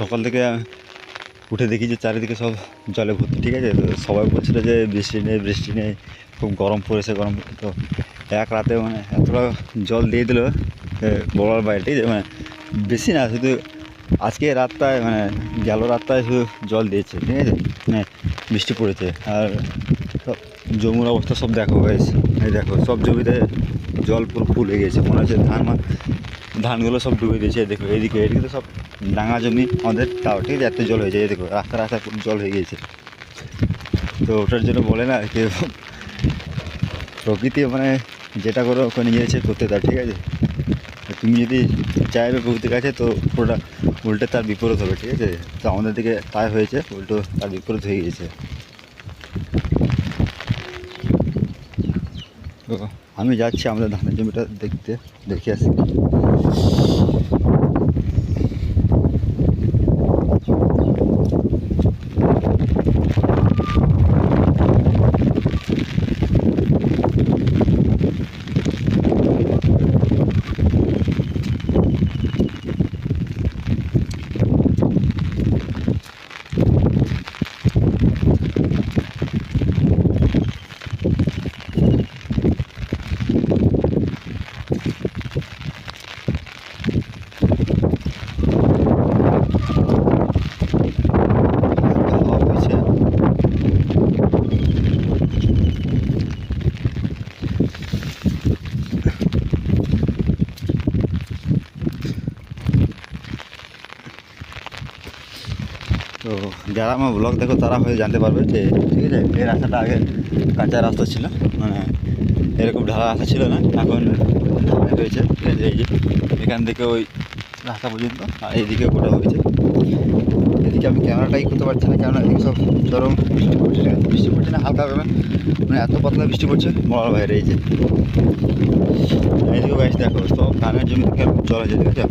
সকাল থেকে উঠে দেখি যে চারিদিকে সব জলে ভর্তি, ঠিক আছে? তো সবাই বলছিল যে বৃষ্টি নেই বৃষ্টি নেই, খুব গরম পড়েছে, গরম তো এক রাতে মানে এতটা জল দিয়ে দিল বলার বাইরে ঠিক আছে? মানে বেশি না, শুধু আজকে রাতটায় মানে গেল রাতটায় শুধু জল দিয়েছে, ঠিক আছে? মানে বৃষ্টি পড়েছে। আর জমির অবস্থা সব দেখো এই দেখো, সব জমিতে জল পুরো ফুল গেছে, মনে হচ্ছে ধান, ধানগুলো সব ডুবে দিয়েছে দেখো, এদিকে এদিকে তো সব ডাঙা জমি আমাদের তাও ঠিক আছে এত জল হয়ে যায়। দেখো, রাস্তা রাস্তা জল হয়ে গিয়েছে। তো ওটার জন্য বলে না, যে প্রকৃতি মানে যেটা করো ওখানে নিয়েছে করতে তার, ঠিক আছে? তুমি যদি চাইবে প্রকৃতির কাছে, তো পুরোটা, উল্টে তার বিপরীত হবে, ঠিক আছে? তো আমাদের দিকে তাই হয়েছে, উল্টো তার বিপরীত হয়ে গিয়েছে। আমি যাচ্ছি আমাদের ধানের জমিটা দেখতে, দেখে আসি। তো যারা আমার ব্লগ দেখো, তারা হয়ে জানতে পারবে যে, ঠিক আছে, এই রাস্তাটা আগে কাঁচা রাস্তা ছিল মানে এরকম ঢালা রাস্তা ছিল না, এখন হয়েছে এই যে, এখান থেকে ওই রাস্তা পর্যন্ত, আর এইদিকে গোটা হয়েছে। এদিকে আমি ক্যামেরাটাই করতে পারছি না, কেননা এদিকে সব চরম বৃষ্টি পড়ছে? বৃষ্টি পড়ছে না, হালকা ভাবে মানে এত পাতলা বৃষ্টি পড়ছে, মরার বাইরে, এই যে। এইদিকে গাছ দেখো, সব ধানের জমি থেকে জল আছে ঠিক আছে।